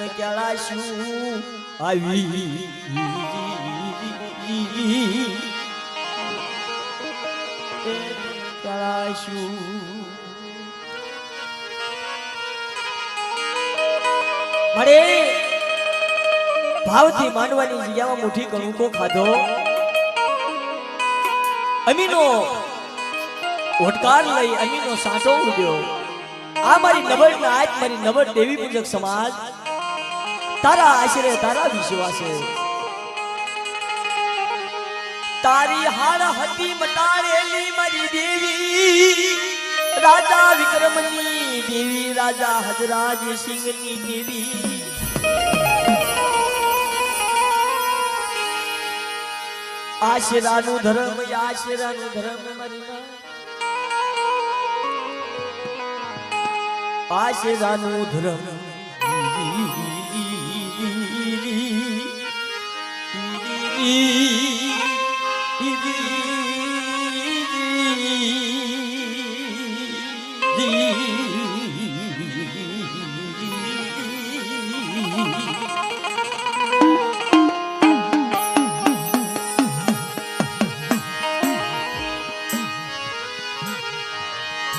તને ક્યાળા શું આવી. એ મળે. ભાવથી માનવાની જગ્યામાં મુઠી કણુકો ખાધો. અમીનો ઓટકાર લઈ અમીનો સાંટો ઉડ્યો. આ મારી નબળ આજ મારી નબળ દેવી પૂજક સમાજ તારા આશરે તારા વિશ્વાસે. તારી હાર હતી મટાડેલી મારી દેવી. રાજા વિક્રમની દેવી, રાજા હજરાજ સિંહની દેવી. આશરાનું ધર્મ આશરાનું ધર્મ આશરાનું ધર્મ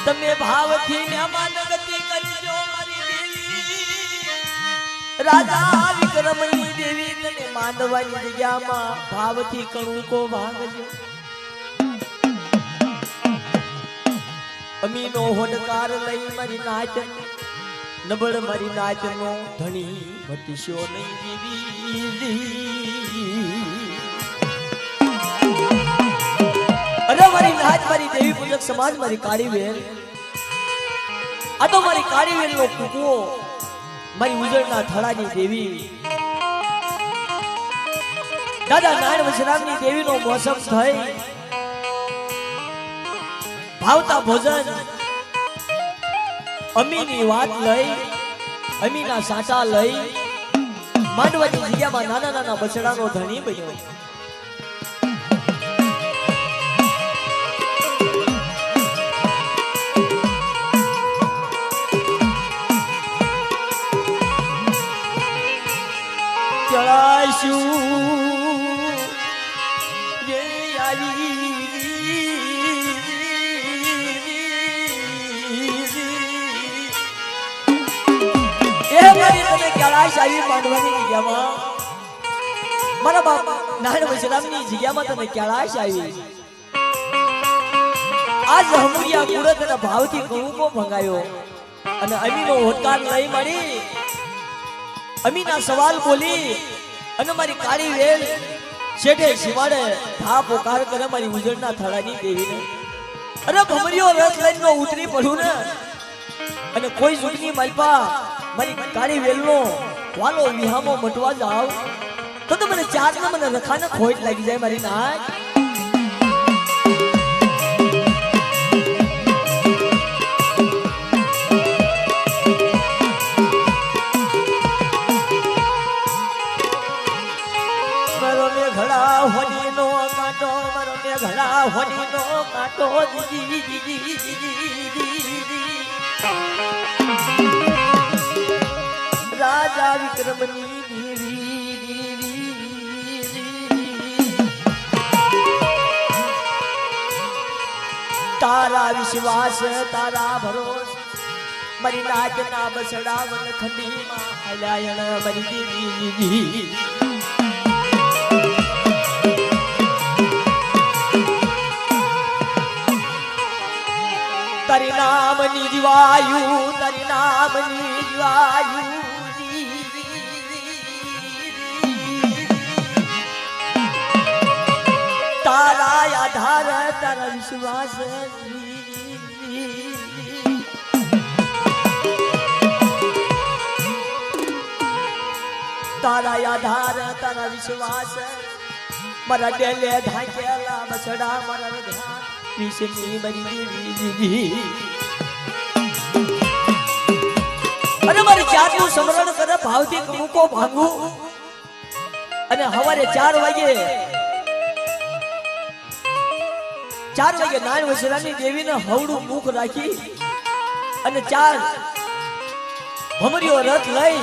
તમે ભાવથી મહેમાન ગતિ કરજો. રાજા વિક્રમણી દેવી તને માંડવાની જગ્યામાં ભાવથી કણુકો ભાંગજો અમીનો હોડકાર લઈ મારી નાચ, નબળ મારી નાચનો ધણી વટીશો નહીં દેવી અરે મારી નાચ, મારી દેવી પૂજક સમાજ, મારી કાળી વેલ. આ તો મારી કાળી વેલ નો કુકવો. મારી ઉજળના થળાની દેવી. દાદા નારાયણ વજરામની દેવીનો મોસમ થઈ. ભાવતા ભોજન. અમીની વાત લઈ, અમીના સાચા લઈ. માંડવાની જગ્યામાં નાના નાના બછડાનો ધણી બન્યો. જળાશું રે આવી એ મારી તમે કૈલાશ આવી માંડવાની જગ્યામાં? મારા બાપ નારાયણ વજરામની જગ્યામાં તમે કૈલાશ શાહી? આજ હમુરિયા કુળત અને ભાવથી કણુકો ભંગાયો. અને અમીનો હોટકાર નહીં મળી. અમીના સવાલ બોલી અને મારી કાળી વેલ શેઠે શિવાડે ધા પોકાર કરે મારી ઉજળના થળાની દેવીને. અરે ભમરીઓ રસ લઈને ઉતરી પડું ને. અને કોઈ સુખની માલપા મારી કાળી વેલનો વાલો વિહામો મટવા જાવ. તો તો મને ચાર ને મને રખાને ખોટ લાગી જાય મારી નાક ને ઘડા હોની નો કાંટો જી જી જી જી જી જી જી. રાજા વિક્રમની દેવી તારા વિશ્વાસ, તારા ભરોસ, મરી નાચ ના બસડા વન ખંડી માં હલાયણ મરી દેવી તારી નામની જીવાયુ તારી નામની જીવાયુ તારા આધાર, તારા વિશ્વાસ તારા આધાર, તારા વિશ્વાસ. મારા ડેલે ધાકેલા બસડા મારા ધ્યાન અને હવારે ચાર વાગે ચાર વાગે નાય વસરાની દેવીને હવડું મુખ રાખી અને ચાર ભમરીઓ રથ લઈ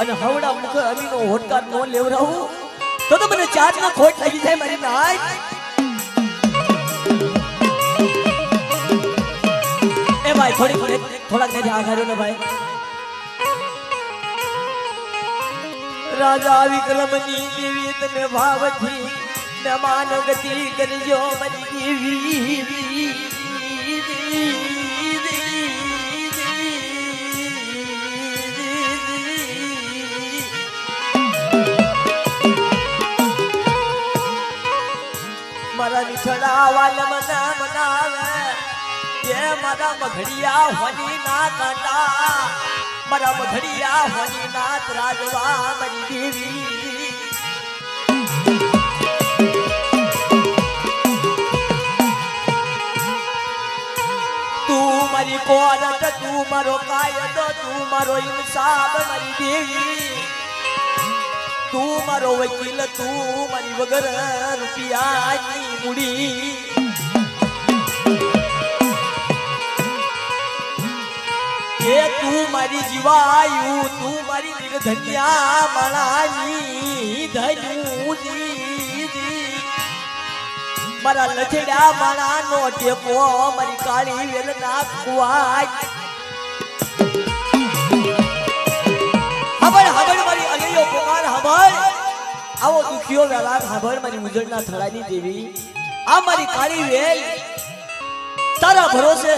અને હવડા મુખ અમીનો હોટકાર નો લેવરાવું તો તો મને ચાર નો ખોટ લાગી જાય મારી નાય. ભાઈ થોડી થોડી થોડાક ને આઘાર્યો ને ભાઈ. રાજા વિક્રમની દેવી તને ભાવથી મહેમાન ગતિ કરજો મારી દેવી. મારા નીઠડા વાલ મના મનાવે મારા મઘડિયા હોની ના કાંટા, મારા મઘડિયા હોની ના ત્રાજવા મારી દેવી. તું મારી કોરટ, તું મારો કાયદો, તું મારો ઇન્સાફ મારી દેવી. તું મારો વકીલ, તું મારી વગર રૂપિયાની મૂડી. એ તું મારી જીવાયુ, તું મારી નિર્ધન્યા માળાની ધન્યુજી મારા લથડ્યા માળાનો ટેપો મારી કાળી વેલ કુવાય હબળ હબળ મારી અગૈયો પુકાર હબળ. આવો દુખિયો વેલા હબળ મારી ઉજળના થળાની દેવી. આ મારી કાળી વેલ. તારા ભરોસે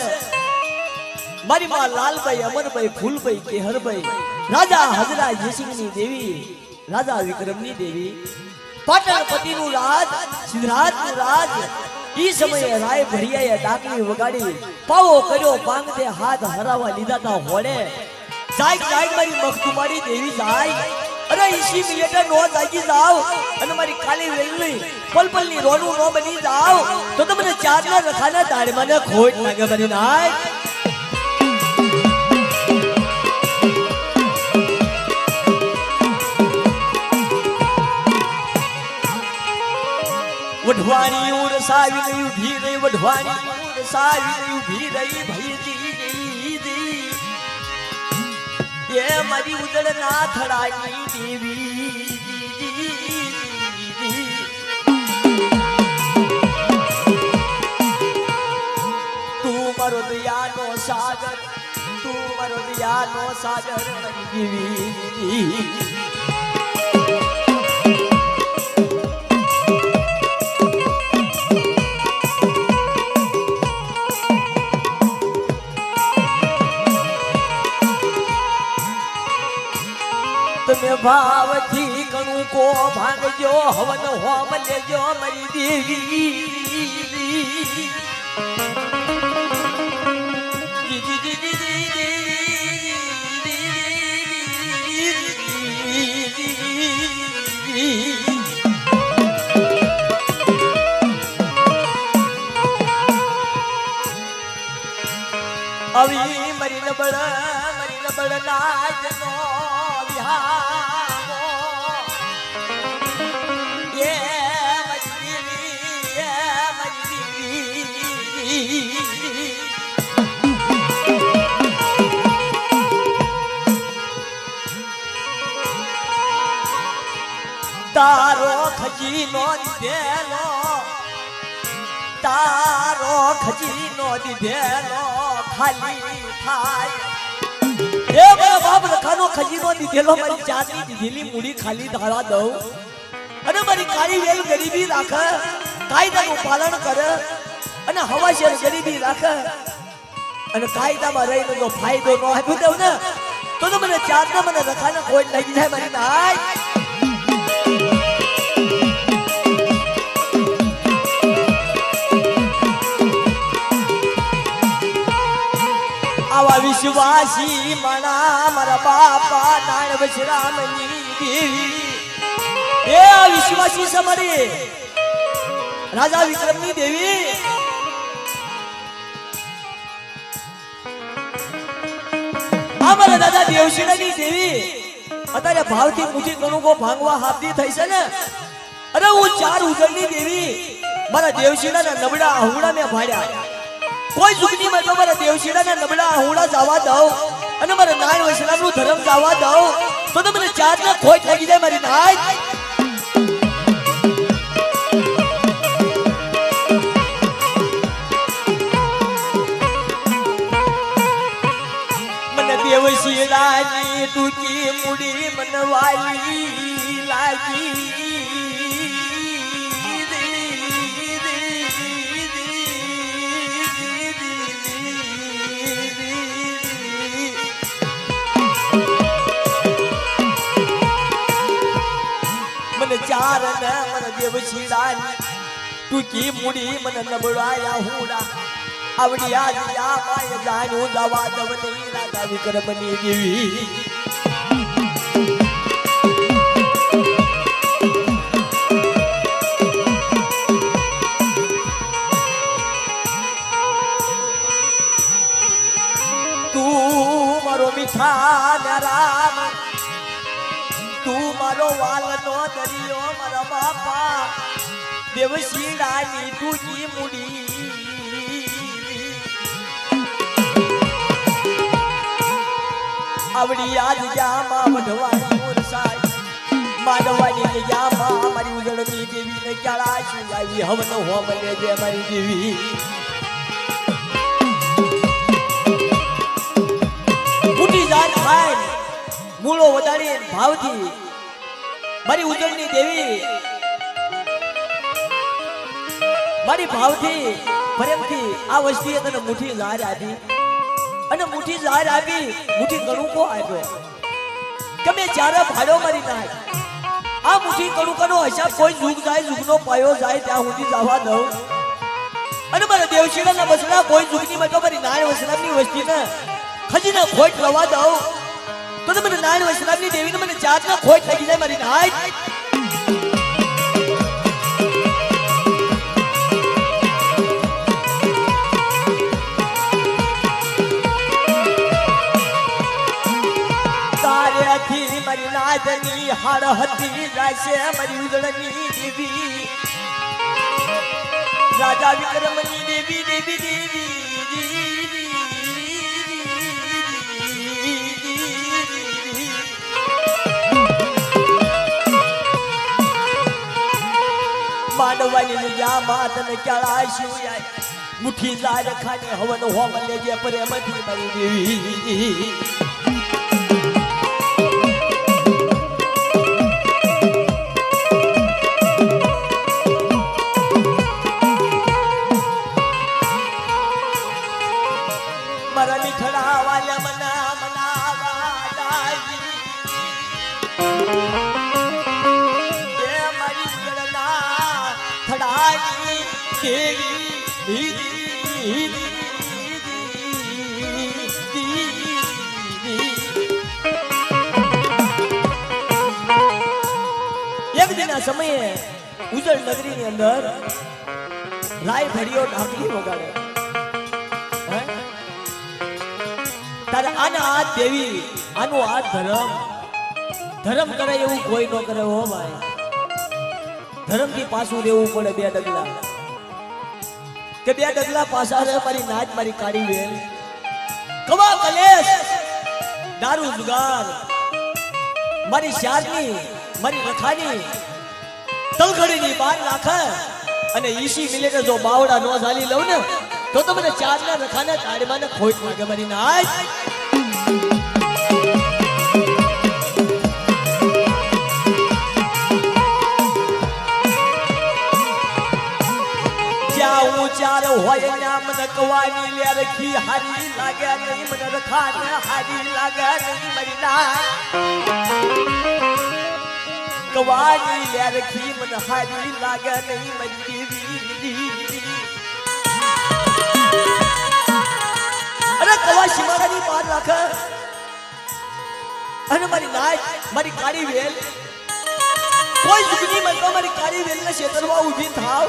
મારી માં લાલભાઈ, અમરભાઈ, ફૂલભાઈ, કેહરભાઈ, રાજા હજરા જયસિંહની દેવી, રાજા વિક્રમની દેવી, પાટણપતિનું રાજ સિદ્ધરાજનું રાજ, ઈ સમયે રાય ભરિયાએ ડાકણી વગાડી, પાવો કર્યો પાંગતે હાથ હરાવા લીધા તા હોડે જાય જાય મારી મખતુમારી દેવી જાય. અરે ઈસી મિનિટે નો જાગી જાવ. અને મારી કાલી વેલની, પલપલની રોનું નો બની જાવ. તો તમને ચારના રખાના દાડમાં ને ખોટ લાગે બની નાય. વઢવાણી ઉરસાવી ગઈ ઊભી રહી વઢવાની ઉરસાવી ગઈ ઊભી રહી ભૈજી એ મારી ઉદળ ના થડાની દેવી. તું મારો દયાનો સાગર, તું મારો દયાનો સાગર મારી દેવી ભાવથી કણું કો ભાંગજો, હવન હોમ લેજો મરી દેવી. આવી મરી નબળ મરી નબળ નાચનો તારો ખજીનો દીધેલો તારો ખજીનો દીધેલો ખાલી થાય એ મારા બાપ રખાનો ખજીનો દીધેલો મારી જાતની દીધેલી મૂડી ખાલી ધારા દઉં. અને મારી કાળી વેલ ગરીબી રાખે કાયદાનું પાલન કરે અને હવા શેર ગરીબી રાખે. અને કાયદામાં રહીને જો ફાયદો ન આપ્યો તો ને તો મને ચાર મને રખાને કોઈ લઈ જાય મારી નાય. વિશ્વાસી મણા મારા બાપા નાણ બજરામની દેવી. એ વિશ્વાસી સમરી રાજા વિક્રમની દેવી. અમારા મારા દાદા દેવશીલાની દેવી. અત્યારે ભાવથી મુઠી કણુકો ભાંગવા હાથની થઈ છે ને. અરે હું ચાર ઉજળની દેવી. મારા દેવશીલાના નબળા આહુડા મેં ભાડ્યા. કોઈ જુગની માં તો મારા દેવશીલાના નબળા હુડા જવા દઉં અને મારે નાય વૈષ્ણવનું ધર્મ જવા દઉં, તો તમને મને ચાર ના ખોટ લાગી જાય મારી નાય. મને દેવશી રાની ટૂંકી મુડી મનવાલી લાગી. ચાર ને મન દેવશી રાની ટૂંકી મૂડી મન નબળાયા હુડા. આવડિયા જીયા માય જાણ્યું દવા દવની રાધા વિક્રમની દેવી. તું મારો મીઠા રામ. તું મારો દરિયો બાપા દેવશીડાની ટૂંકી મુડી આવડી આજ જામાં વઢવાની મોરસાઈ માનવાની જગ્યામાં મારી ઉજળની દેવીને ક્યાળા શું આવી હવન હોમ લેજે મારી દેવી ફૂટી જાત ખાય મૂળો વધારી દેવી મારી ભાવથી, પ્રેમથી આ વસ્તીએ તને મુઠ્ઠી ઝાર આપી. અને મુઠ્ઠી ઝાર આપી, મુઠ્ઠી કણુકો આપ્યો. કે મેં જ્યારે ભાડો મારી નાખ, આ મુઠ્ઠી કણુકાનો હિસાબ કોઈ જુગ જાય જુગનો પાયો જાય, ત્યાં સુધી જવા દઉં. અને મારા દેવશીલાના બસડા કોઈ જુગની માં મારી નાય વસરામની વસ્તીને ખજીને ખોટ રવા દઉં. તો તો મને નાય વસરામની દેવીને મને ચારના ખોટ લાગી જાય મારી નાય હાડ હતી જાશે મારી ઉદળની દેવી. રાજા વિક્રમની દેવી દેવી દેવી માનવાની જામાં તને ક્યાળા શું જાય મુઠ્ઠી જાર ખાને હવન હોમ લેજે પ્રેમથી મારી દેવી. મારા મીઠડા વાલા મના એક દિના સમયે ઉજળ નગરીની અંદર રાય ભર્યો ઢાકલી વગાડે. તારે આને હાથ દેવી, આનું હાથ ધર્મ. ધર્મ કરે એવું કોઈ ન કરે હો ભાઈ. ધર્મથી પાછું રહેવું પડે બે ડગલા. કે બે ડગલા પાછા રહે, મારી નાચ મારી કાળી વેલ. કવા કલેશ, દારૂ જુગાર. મારી શારની મારી રખાની તલખડીની બાર નાખે. અને ઈસી મિનિટે જો બાવડા નો ઝાલી લઉં ને તો તો મને ચારના રખાના તાળીમાં ને ખોટ લાગે મારી નાય. ચાર હોય નામ મને કવાની લે રખી હારી લાગે નહીં, મને રખાને હારી લાગે નહીં, મારી ના કવાની લે રખી મને હારી લાગે નહીં, મરી દેવી અરે કવા શિમાડાની બહાર રાખે. અને મારી લાઈટ મારી કાળી વેલ. કોઈ જુગની મન તો મારી કાળી વેલને ક્ષેત્રમાં ઊભી થાવ.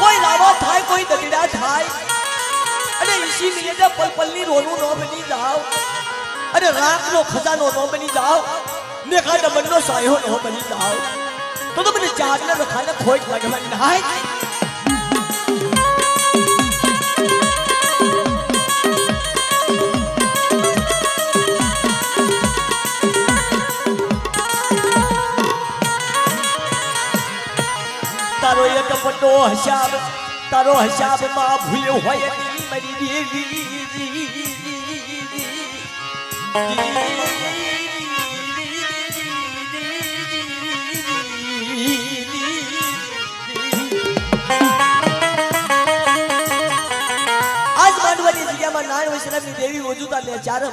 કોઈ લાવા થાય, કોઈ દગડા થાય. અને ઈસી મિનિટે પલપલની રોનું ન બની જાવ. અને રાખનો ખજાનો ન બની જાવ. ને ખા દમનનો સાયો ન બની જાવ. તો તો મને ચારને રખાને ખોટ મારી નાય. પટ્ટો હસાબ તારો હસાબમાં ભૂલ્યો હોય મરી દેવી. આજ માંડવાની જગ્યામાં નાય વૈષ્ણવની દેવી વજુતા ને ચારે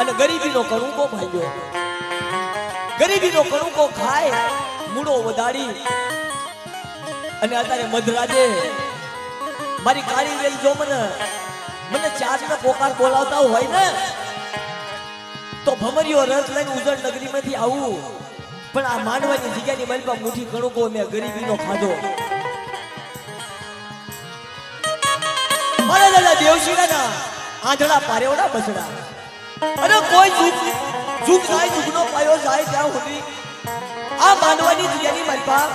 અને ગરીબીનો કણુકો ભાંગ્યો. ગરીબીનો કણુકો ખાય. મૂળો વધારી અને અત્યારે મધરાજે મારી કાળી વેલ જો મને મને ચાર ને પોકાર બોલાવતા હોય ને, તો ભમરીઓ રસ લઈને ઉજળ નગરીમાંથી આવું. પણ આ માનવાની જગ્યાની મલપા મુઠ્ઠી કણુકો મેં ગરીબીનો ખાધો. અરે દાદા દેવશીરાના આંધળા પારેવડા બસડા. અરે કોઈ જુગ જુગ જાય જુગનો પાયો, જાય ત્યાં સુધી આ માંડવાની જગ્યાની મલપા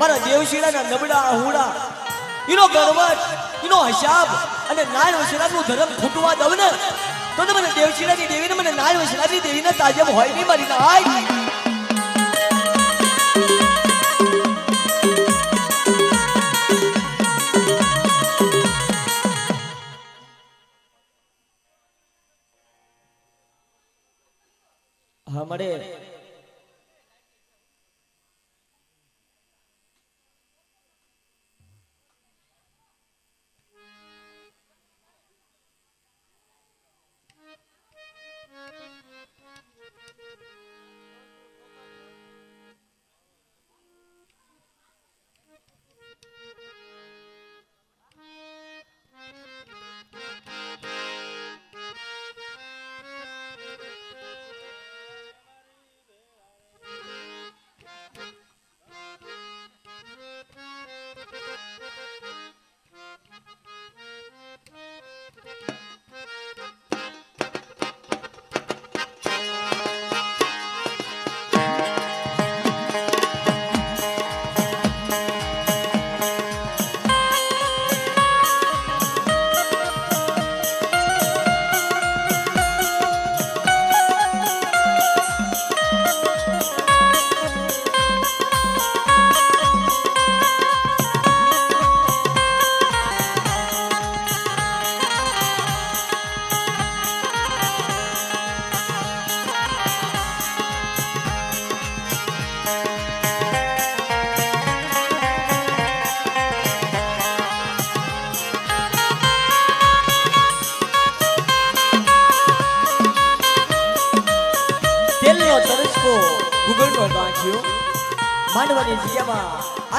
મારા દેવશીરાના નબળા આહુડા. એનો ગણવટ એનો હિસાબ અને નાય વસરાનું ધર્મ ખૂટવા દઉં ને, તો મને દેવશીરાની દેવીને મને નાય વસરાની દેવીને તાજબ હોય નહીં મારી નાય. હા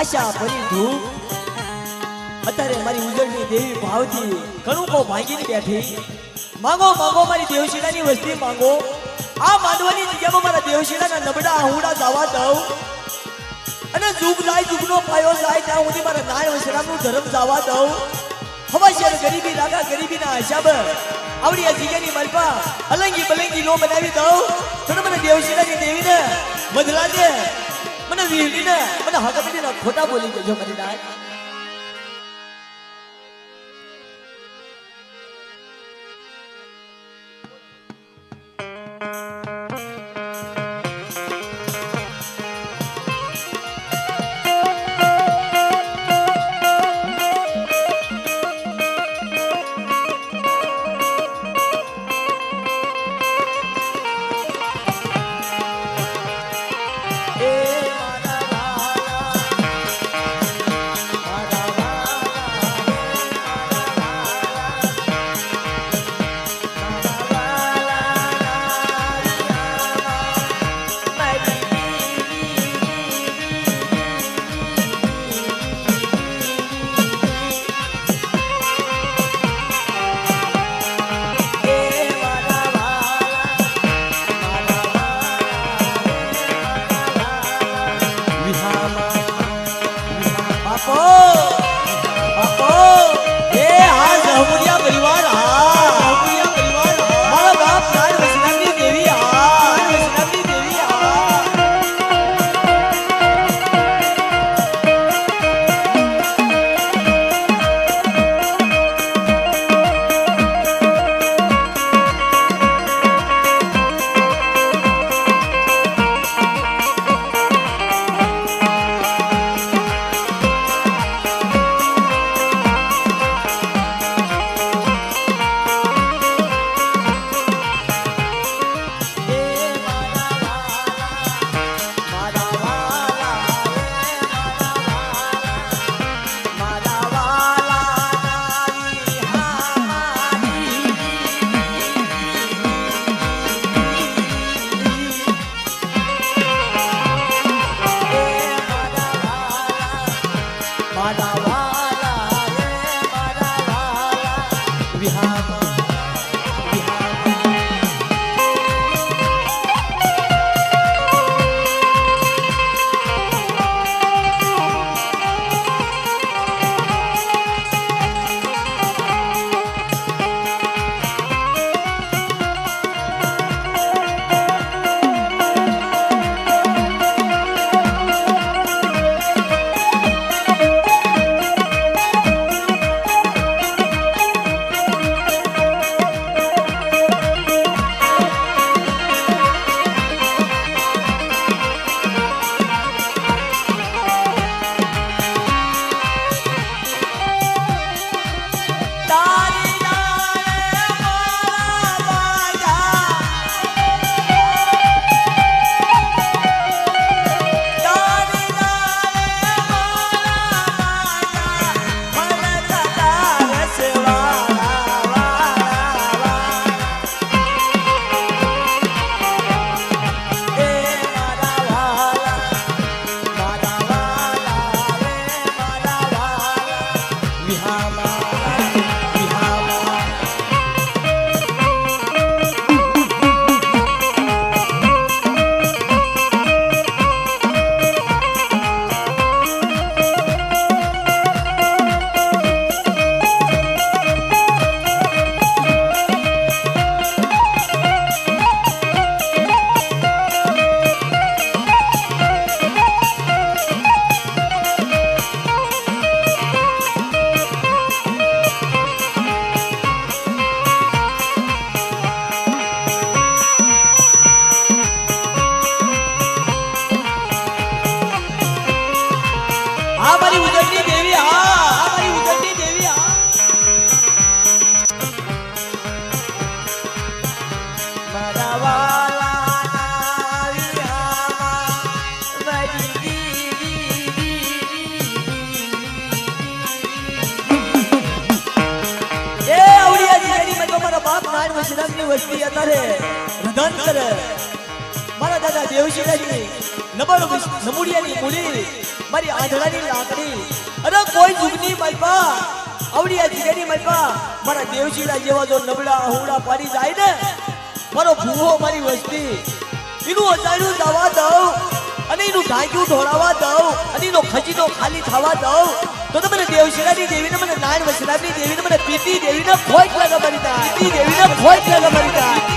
આશા ભરી ધૂપ અત્યારે મારી ઉજળની દેવી ભાવથી ઘણું કો ભાંગીને બેઠી. માંગો માંગો, મારી દેવશીલાની વસ્તી માંગો. આ માંડવાની જગ્યામાં મારા દેવશીલાના નબળા આહુડા જવા દઉં. અને જુગ જાય જુગનો પાયો જાય, ત્યાં સુધી મારા નાય વસરામનું ધર્મ જવા દઉં. હવે શેર ગરીબી, રાગા ગરીબીના હિસાબ આવડી આ જગ્યાની મલપા અલંગી બલંગી નો બનાવી દઉં. તો મને દેવશીલાની દેવીને મધલાજે મને વીહડીને મને હકબડીના ખોટા બોલી ગયો મારી નાય વસ્તી અત્યારે રુદન કરે. મારા દાદા દેવશીલાજી નબળ નમુડિયાની મૂડી, મારી આંધળાની લાકડી. અરે કોઈ જુગની મલપા આવડિયાજી જેની મલપા. મારા દેવશીરા જેવા જો નબળા હુડા પાડી જાય ને, મારો ભૂવો મારી વસ્તી. એનું અજાણ્યું જવા દઉં અને એનું ઢાંક્યું ઢોળાવા દઉં અને એનો ખજીનો ખાલી થવા દઉં. તો તો મને દેવશીલાની દેવીને મને નારાયણ વસરાની દેવીને મને પીતી દેવીને ભોજ લાગે મરી જાય પીતી દેવીને ભોજ લાગે જાય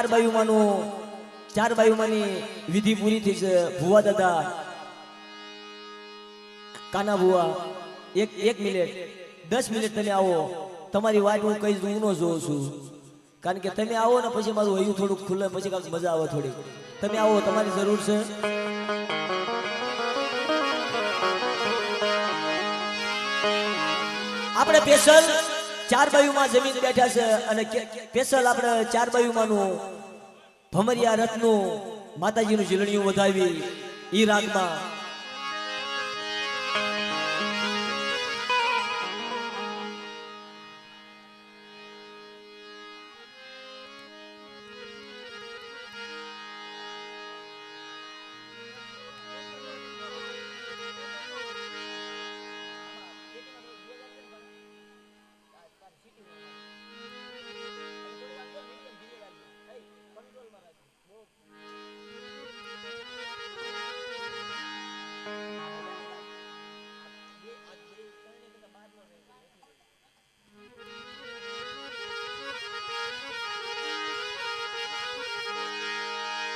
ચાર બાયુમાંનું, ચાર બાયુમાંની વિધિ પૂરી થઈ છે. ભુવા દાદા, કાના ભુવા, એક એક મિનિટ, દસ મિનિટ તમે આવો. તમારી વાત હું કઈ હું ન જોઉં છું. કારણ કે તમે આવો ને પછી મારું હૈયું થોડુંક ખુલ્લે પછી કાંઈક મજા આવે થોડી તમે આવો, તમારી જરૂર છે. આપણે સ્પેશલ ચાર બાયુમાં જમીન બેઠા છે અને સ્પેશિયલ આપણે ચાર બાયુમાંનું ભમરિયા રથનું માતાજીનું ઝીલણિયું વધાવી ઈ રાગમાં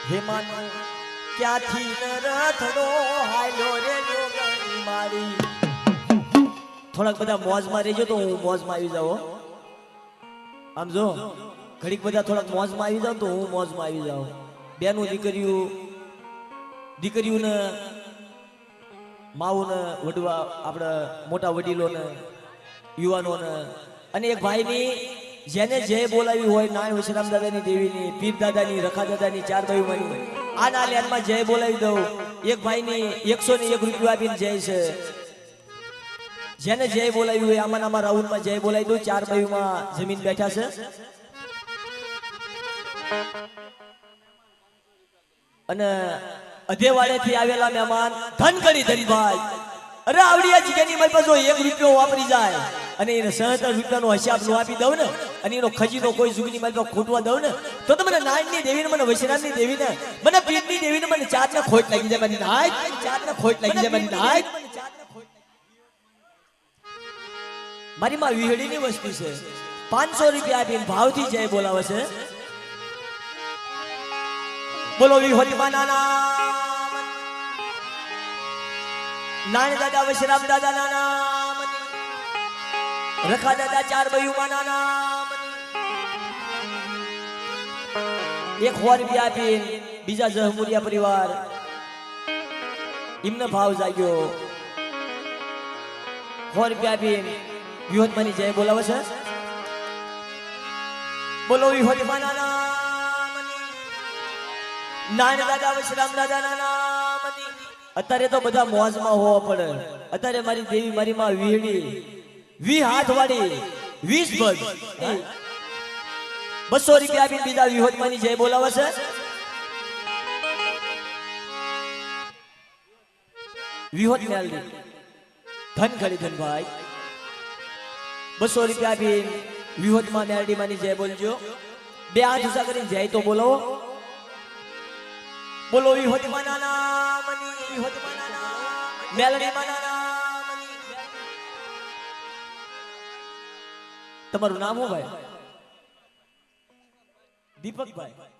હેમાનું ક્યાંથી રથડો હાલ્યો રે જોગણી મારી થોડાક બધા મોજમાં રહેજો તો હું મોજમાં આવી જાઉં. આમ જો, ઘડીક બધા થોડાક મોજમાં આવી જાવ તો હું મોજમાં આવી જાઉં બેનું દીકરીઓ દીકરીઓને માવુને વડવા, આપણે મોટા વડીલોને, યુવાનોને, અને એક ભાઈની જેને જય બોલાવી હોય નાય વિશ્રામ દાદાની દેવીની પીર દાદાની, રખા દાદાની, ચાર ભાઈઓમાંની આના લેનમાં જય બોલાવી દઉં, એક ભાઈની એકસો ને એક રૂપિયા આપીને જય છે. જેને જય બોલાવી હોય આમાં આમાં રાઉન્ડમાં જય બોલાવી દઉં, ચાર ભાઈઓમાં જમીન બેઠા છે. અને અધેવાડેથી આવેલા મહેમાન ધનકડી ધનભાઈ અરે આવડિયા જીગાની મારી પાસે જો એક રૂપિયો વાપરી જાય, અને એને સહતર રૂપિયાનો હિસાબ નો આપી દઉં ને. અને એનો ખજીનો કોઈ જુગની મારી ખૂટવા દઉં ને, તો તમને મને નાનની દેવીને, મને વૈશ્રામની દેવીને, મને પીરની દેવીને મને ચારને ખોટ લાગી જાય, મને નાય ચારને ખોટ લાગી જાય મારી નાય મારી માં વીહડીની વસ્તુ છે. પાંચસો રૂપિયા આપીને ભાવથી જય બોલાવે છે. બોલો વિહોરી બનાના નાન. દાદા, વશરામ દાદા નાના. રખા દાદા, ચાર બયુમાં નાના. એક સો રૂપિયા આપી બીજા જહમુરિયા પરિવાર. એમને ભાવ જાગ્યો. સો રૂપિયા આપી વિહોતમાની જય બોલાવે છે. બોલો વિહોતમા નાના અત્યારે તો બધા મોજમાં હોવા પડે. અત્યારે મારી દેવી મારી માં વીડી વી હાથ વાળી વીસ ભજ બસો રૂપિયા આપીને બીજા વિહોદમાંની જય બોલાવે છે? વિહોત મેલડી ધન ખરી ધનભાઈ બસો રૂપિયા આપી વિહોદમાં મેલડીમાંની જય બોલજો. બે હાથ ઊંચા કરીને જય તો બોલો. બોલો વિહોદમાં મેલડીમાં તમારું નામ હું ભાઈ? દીપકભાઈ.